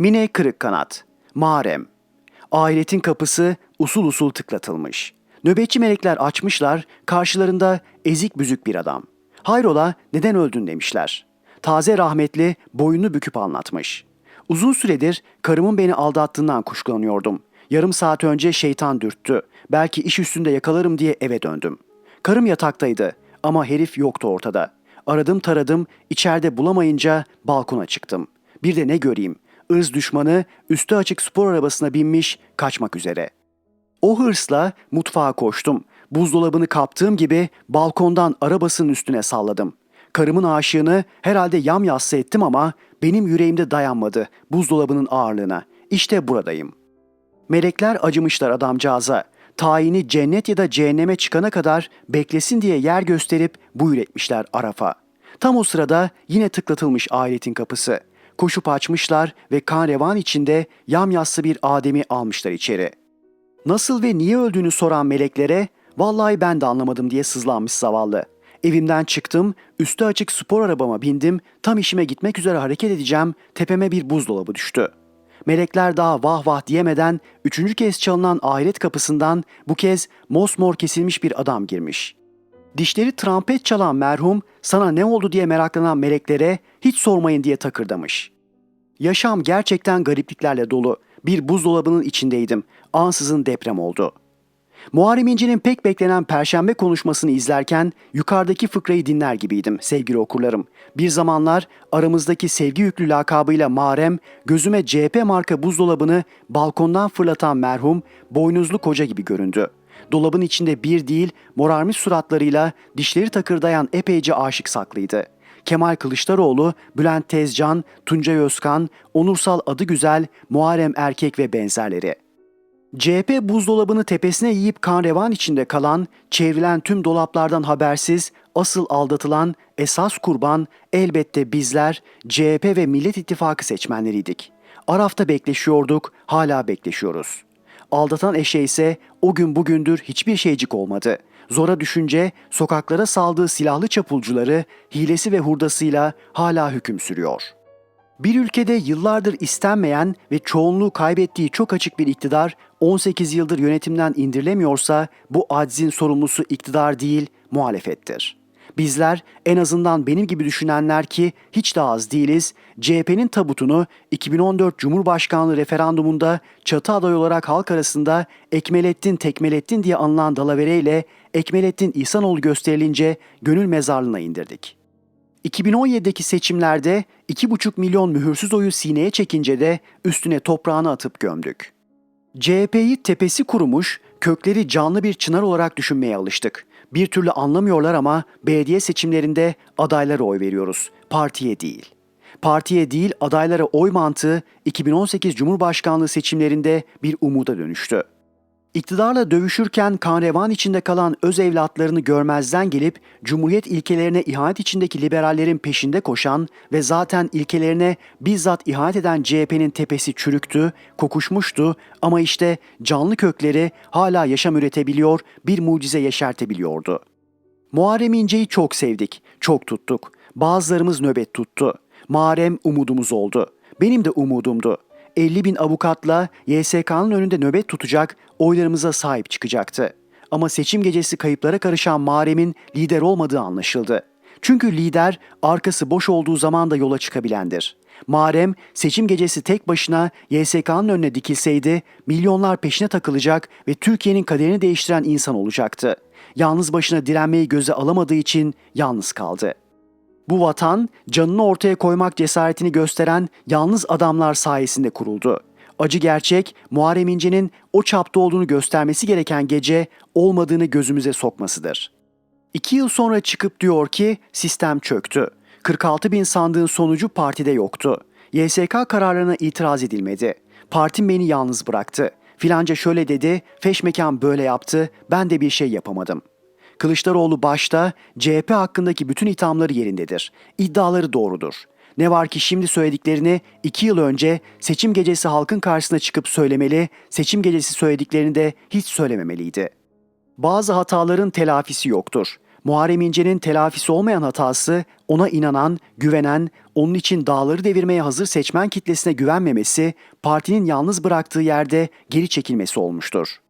Mine kırık kanat. Mağarem. Ahiretin kapısı usul usul tıklatılmış. Nöbetçi melekler açmışlar, karşılarında ezik büzük bir adam. Hayrola neden öldün demişler. Taze rahmetli boynunu büküp anlatmış. Uzun süredir karımın beni aldattığından kuşkulanıyordum. Yarım saat önce şeytan dürttü. Belki iş üstünde yakalarım diye eve döndüm. Karım yataktaydı ama herif yoktu ortada. Aradım taradım, içeride bulamayınca balkona çıktım. Bir de ne göreyim? Irz düşmanı üstü açık spor arabasına binmiş kaçmak üzere. O hırsla mutfağa koştum. Buzdolabını kaptığım gibi balkondan arabasının üstüne salladım. Karımın aşığını herhalde yamyassı ettim ama benim yüreğimde dayanmadı buzdolabının ağırlığına. İşte buradayım. Melekler acımışlar adamcağıza. Tayini cennet ya da cehenneme çıkana kadar beklesin diye yer gösterip buyur etmişler Araf'a. Tam o sırada yine tıklatılmış ahiretin kapısı. Koşup açmışlar ve kan revan içinde yamyassı bir Adem'i almışlar içeri. Nasıl ve niye öldüğünü soran meleklere vallahi ben de anlamadım diye sızlanmış zavallı. Evimden çıktım, üstü açık spor arabama bindim, tam işime gitmek üzere hareket edeceğim, tepeme bir buzdolabı düştü. Melekler daha vah vah diyemeden üçüncü kez çalınan ahiret kapısından bu kez mosmor kesilmiş bir adam girmiş. Dişleri trompet çalan merhum sana ne oldu diye meraklanan meleklere hiç sormayın diye takırdamış. Yaşam gerçekten garipliklerle dolu. Bir buzdolabının içindeydim. Ansızın deprem oldu. Muharrem İnce'nin pek beklenen perşembe konuşmasını izlerken yukarıdaki fıkrayı dinler gibiydim sevgili okurlarım. Bir zamanlar aramızdaki sevgi yüklü lakabıyla Muharrem gözüme CHP marka buzdolabını balkondan fırlatan merhum boynuzlu koca gibi göründü. Dolabın içinde bir değil morarmış suratlarıyla dişleri takırdayan epeyce aşık saklıydı. Kemal Kılıçdaroğlu, Bülent Tezcan, Tuncay Özkan, Onursal Adı Güzel, Muharrem Erkek ve benzerleri. CHP buzdolabını tepesine yiyip kan revan içinde kalan, çevrilen tüm dolaplardan habersiz, asıl aldatılan, esas kurban elbette bizler CHP ve Millet İttifakı seçmenleriydik. Arafta bekleşiyorduk, hala bekleşiyoruz. Aldatan eşe ise o gün bugündür hiçbir şeycik olmadı. Zora düşünce sokaklara saldığı silahlı çapulcuları hilesi ve hurdasıyla hala hüküm sürüyor. Bir ülkede yıllardır istenmeyen ve çoğunluğu kaybettiği çok açık bir iktidar 18 yıldır yönetimden indirilemiyorsa bu aczin sorumlusu iktidar değil muhalefettir. Bizler en azından benim gibi düşünenler ki hiç de az değiliz, CHP'nin tabutunu 2014 Cumhurbaşkanlığı referandumunda çatı aday olarak halk arasında Ekmelettin Tekmelettin diye anılan Dalavere ile Ekmelettin İhsanoğlu gösterilince gönül mezarlığına indirdik. 2017'deki seçimlerde 2,5 milyon mühürsüz oyu sineye çekince de üstüne toprağını atıp gömdük. CHP'yi tepesi kurumuş, kökleri canlı bir çınar olarak düşünmeye alıştık. Bir türlü anlamıyorlar ama belediye seçimlerinde adaylara oy veriyoruz, partiye değil. Partiye değil adaylara oy mantığı 2018 Cumhurbaşkanlığı seçimlerinde bir umuda dönüştü. İktidarla dövüşürken kan içinde kalan öz evlatlarını görmezden gelip Cumhuriyet ilkelerine ihanet içindeki liberallerin peşinde koşan ve zaten ilkelerine bizzat ihanet eden CHP'nin tepesi çürüktü, kokuşmuştu ama işte canlı kökleri hala yaşam üretebiliyor, bir mucize yeşertebiliyordu. Muharrem İnce'yi çok sevdik, çok tuttuk. Bazılarımız nöbet tuttu. Muharrem umudumuz oldu. Benim de umudumdu. 50 bin avukatla YSK'nın önünde nöbet tutacak, oylarımıza sahip çıkacaktı. Ama seçim gecesi kayıplara karışan Muharrem'in lider olmadığı anlaşıldı. Çünkü lider arkası boş olduğu zaman da yola çıkabilendir. Muharrem seçim gecesi tek başına YSK'nın önüne dikilseydi milyonlar peşine takılacak ve Türkiye'nin kaderini değiştiren insan olacaktı. Yalnız başına direnmeyi göze alamadığı için yalnız kaldı. Bu vatan canını ortaya koymak cesaretini gösteren yalnız adamlar sayesinde kuruldu. Acı gerçek Muharrem İnce'nin o çapta olduğunu göstermesi gereken gece olmadığını gözümüze sokmasıdır. İki yıl sonra çıkıp diyor ki sistem çöktü. 46 bin sandığın sonucu partide yoktu. YSK kararlarına itiraz edilmedi. Partim beni yalnız bıraktı. Filanca şöyle dedi, feşmekan böyle yaptı, ben de bir şey yapamadım. Kılıçdaroğlu başta CHP hakkındaki bütün ithamları yerindedir. İddiaları doğrudur. Ne var ki şimdi söylediklerini iki yıl önce seçim gecesi halkın karşısına çıkıp söylemeli, seçim gecesi söylediklerini de hiç söylememeliydi. Bazı hataların telafisi yoktur. Muharrem İnce'nin telafisi olmayan hatası ona inanan, güvenen, onun için dağları devirmeye hazır seçmen kitlesine güvenmemesi, partinin yalnız bıraktığı yerde geri çekilmesi olmuştur.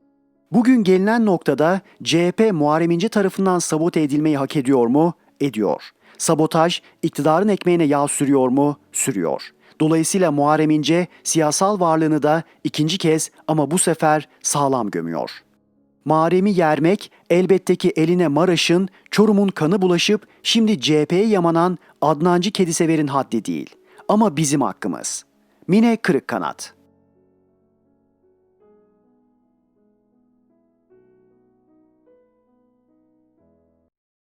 Bugün gelinen noktada CHP Muharrem İnce tarafından sabote edilmeyi hak ediyor mu? Ediyor. Sabotaj iktidarın ekmeğine yağ sürüyor mu? Sürüyor. Dolayısıyla Muharrem İnce siyasal varlığını da ikinci kez ama bu sefer sağlam gömüyor. Muharrem'i yermek elbette ki eline Maraş'ın, Çorum'un kanı bulaşıp şimdi CHP'ye yamanan Adnancı Kedisever'in haddi değil. Ama bizim hakkımız. Mine Kırıkkanat